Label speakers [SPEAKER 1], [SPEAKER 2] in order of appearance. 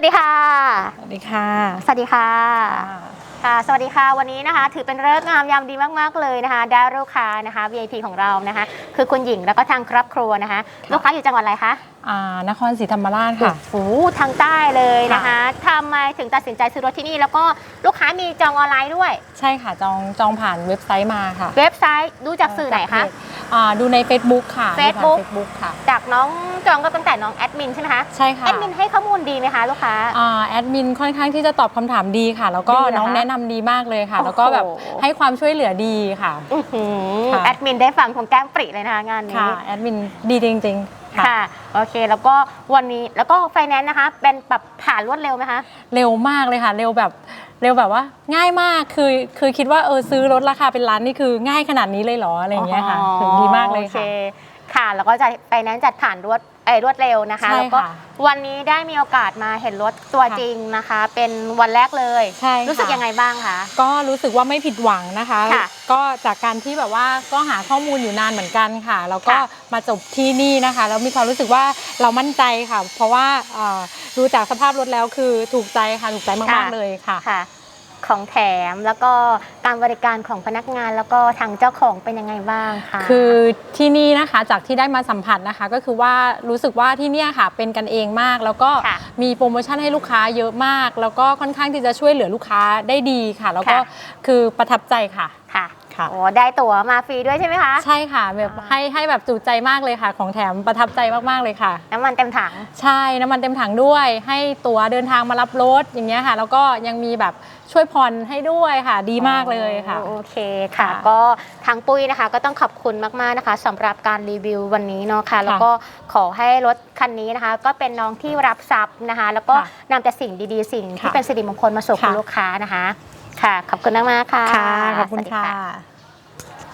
[SPEAKER 1] วัสดีค่ะ
[SPEAKER 2] สวัสดีค่ะ
[SPEAKER 1] สวัสดีค่ะ ค่ะ สวัสดีค่ะ วันนี้นะคะ ถือเป็นเลิกษ์งามยามดีมากๆเลยนะคะได้ลูกค้านะคะ VIP ของเรานะคะ คือคุณหญิงแล้วก็ทางครอบครัวนะคะ ลูกค้าอยู่จังหวัดอะไรคะ
[SPEAKER 2] อ่านครศรีธรรมราชค่ะ
[SPEAKER 1] โอ้โหทางใต้เลยนะคะทำไมถึงตัดสินใจซื้อรถที่นี่ แล้วก็ลูกค้ามีจองออนไลน์ด้วย
[SPEAKER 2] ใช่ค่ะ จองจองผ่านเว็บไซต์มาค่ะ
[SPEAKER 1] เว็บไซต์ดูจากสื่อไหนคะ
[SPEAKER 2] อ่าดูใน Facebook ค่ะ
[SPEAKER 1] Facebook
[SPEAKER 2] เฟซบุ๊กค่ะ
[SPEAKER 1] จากน้องจองก็ตั้งแต่น้องแอดมินใช่ไหมคะ
[SPEAKER 2] ใช่ค่ะ
[SPEAKER 1] แอดมินให้ข้อมูลดีไหมคะลูกค้า
[SPEAKER 2] อ่าแอดมินค่อนข้างที่จะตอบคำถามดีค่ะ แล้วก็
[SPEAKER 1] ดีเหรอคะ
[SPEAKER 2] น้องแนะนำดีมากเลยค่ะ
[SPEAKER 1] โอ้โห
[SPEAKER 2] แล้วก็แบบให้ความช่วยเหลือดีค่ะ
[SPEAKER 1] อื้อหือ
[SPEAKER 2] ค่ะ
[SPEAKER 1] แอดมินได้ฟังของแก้มปริเลยนะคะงานนี้
[SPEAKER 2] ค่ะแอดมินดีจริงๆค่ะ
[SPEAKER 1] ค่ะ โอเค แล้วก็วันนี้แล้วก็ไฟแนนซ์นะคะ เป็นแบบผ่านรวดเร็วไหมคะ
[SPEAKER 2] เร็วมากเลยค่ะ เร็วแบบ เร็วแบบว่าง่ายมากคือคือคิดว่าเออซื้อรถราคาเป็นล้านนี่คือง่ายขนาดนี้เลยเหรออะไรอย่างเงี้ยค่ะถึงดีมากเลย
[SPEAKER 1] โอเค
[SPEAKER 2] ค่ะ
[SPEAKER 1] ค่ะ แล้วก็จะไฟแนนซ์จัดผ่านรวดเอยรวดเร็วนะคะ
[SPEAKER 2] ใช่
[SPEAKER 1] แล้วก็
[SPEAKER 2] ค่ะ
[SPEAKER 1] วันนี้ได้มีโอกาสมาเห็นรถตัว
[SPEAKER 2] ค่ะ
[SPEAKER 1] จริงนะคะ เป็นวันแรกเลย
[SPEAKER 2] ใช่ค่ะ
[SPEAKER 1] รู้สึกยังไงบ้างคะ
[SPEAKER 2] ก็รู้สึกว่าไม่ผิดหวังนะคะ
[SPEAKER 1] ค่ะ
[SPEAKER 2] ก็จากการที่แบบว่าก็หาข้อมูลอยู่นานเหมือนกันค่ะ แล้วก็
[SPEAKER 1] ค่ะ
[SPEAKER 2] มาจบที่นี่นะคะแล้วมีความรู้สึกว่าเรามั่นใจค่ะ เพราะว่าเอ่อดูจากสภาพรถแล้วคือถูกใจค่ะถูกใจมากๆเลยค่ะ
[SPEAKER 1] ค่ะ ของแถมแล้วก็การบริการของพนักงานแล้วก็ทางเจ้าของเป็นยังไงบ้างคะ
[SPEAKER 2] คือที่นี่นะคะจากที่ได้มาสัมผัสนะคะ ก็คือว่ารู้สึกว่าที่เนี่ยค่ะเป็นกันเองมาก แล้วก็
[SPEAKER 1] ค่ะ
[SPEAKER 2] มีโปรโมชั่นให้ลูกค้าเยอะมาก แล้วก็ค่อนข้างที่จะช่วยเหลือลูกค้าได้ดีค่ะ แล้วก็
[SPEAKER 1] ค่ะ
[SPEAKER 2] คือประทับใจค่ะ
[SPEAKER 1] ค่ะ
[SPEAKER 2] ค่ะ
[SPEAKER 1] โอ้ได้ตั๋วมาฟรีด้วยใช่ไหมคะ
[SPEAKER 2] ใช่ค่ะแบบ
[SPEAKER 1] อ่า
[SPEAKER 2] ให้ให้แบบจุใจมากเลยค่ะ ของแถมประทับใจมากๆเลยค่ะ
[SPEAKER 1] น้ำมันเต็มถัง
[SPEAKER 2] ใช่น้ำมันเต็มถังด้วย ให้ตั๋วเดินทางมารับรถอย่างเงี้ยค่ะ แล้วก็ยังมีแบบช่วยผ่อนให้ด้วยค่ะ ดีมากเลยค่ะ
[SPEAKER 1] โอเคค่ะ
[SPEAKER 2] ค่ะ
[SPEAKER 1] ก็ทางปุ้ยนะคะ ก็ต้องขอบคุณมากๆนะคะสำหรับการรีวิววันนี้เนาะค่ะ แล้วก็ขอให้รถคันนี้นะคะ ก็เป็นน้องที่รับทรัพย์นะคะ แล้วก็
[SPEAKER 2] ค่ะ
[SPEAKER 1] นำแต่สิ่งดีๆ สิ่งที่
[SPEAKER 2] ค่ะ
[SPEAKER 1] เป็นสิริมงคลมาสู่คุณ
[SPEAKER 2] ค่ะ
[SPEAKER 1] ลูกค้านะคะ ค่ะ ขอบคุณมากๆค่ะ
[SPEAKER 2] ค่ะ ขอบคุณ
[SPEAKER 1] สวัสดี
[SPEAKER 2] ค่ะ